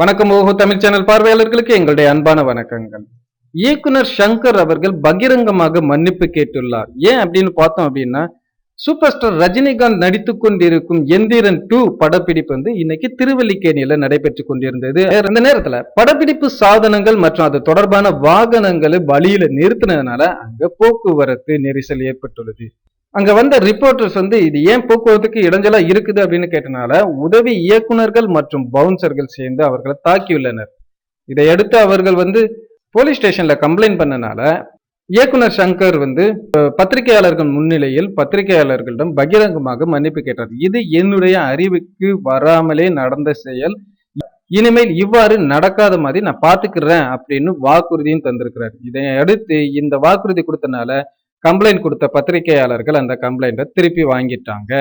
வணக்கம் ஓஹோ தமிழ் சேனல் பார்வையாளர்களுக்கு எங்களுடைய அன்பான வணக்கங்கள். இயக்குனர் சங்கர் அவர்கள் பகிரங்கமாக மன்னிப்பு கேட்டுள்ளார். ஏன் அப்படின்னு பார்த்தோம் அப்படின்னா சூப்பர் ஸ்டார் ரஜினிகாந்த் நடித்து கொண்டிருக்கும் எந்திரன் டூ படப்பிடிப்பு வந்து இன்னைக்கு திருவல்லிக்கேணியில நடைபெற்று கொண்டிருந்தது. அந்த நேரத்துல படப்பிடிப்பு சாதனங்கள் மற்றும் அது தொடர்பான வாகனங்களை வழியில நிறுத்தினதுனால அங்க போக்குவரத்து நெரிசல் ஏற்பட்டுள்ளது. அங்க வந்த ரிப்போர்ட்டர்ஸ் வந்து இது ஏன் போக்குவரத்துக்கு இடைஞ்சலா இருக்குது அப்படின்னு கேட்டனால உதவி இயக்குனர்கள் மற்றும் பவுன்சர்கள் சேர்ந்து அவர்களை தாக்கியுள்ளனர் இதையடுத்து அவர்கள் வந்து போலீஸ் ஸ்டேஷன்ல கம்ப்ளைண்ட் பண்ணனால இயக்குனர் சங்கர் வந்து பத்திரிகையாளர்கள் முன்னிலையில் பத்திரிகையாளர்களிடம் பகிரங்கமாக மன்னிப்பு கேட்டார். இது என்னுடைய அறிவுக்கு வராமலே நடந்த செயல். இனிமேல் இவ்வாறு நடக்காத மாதிரி நான் பாத்துக்கிறேன் அப்படின்னு வாக்குறுதியும் தந்திருக்கிறார். இதை அடுத்து இந்த வாக்குறுதி கொடுத்தனால கம்ப்ளைண்ட் கொடுத்த பத்திரிகையாளர்கள் அந்த கம்ப்ளைண்ட்டை திருப்பி வாங்கிட்டாங்க.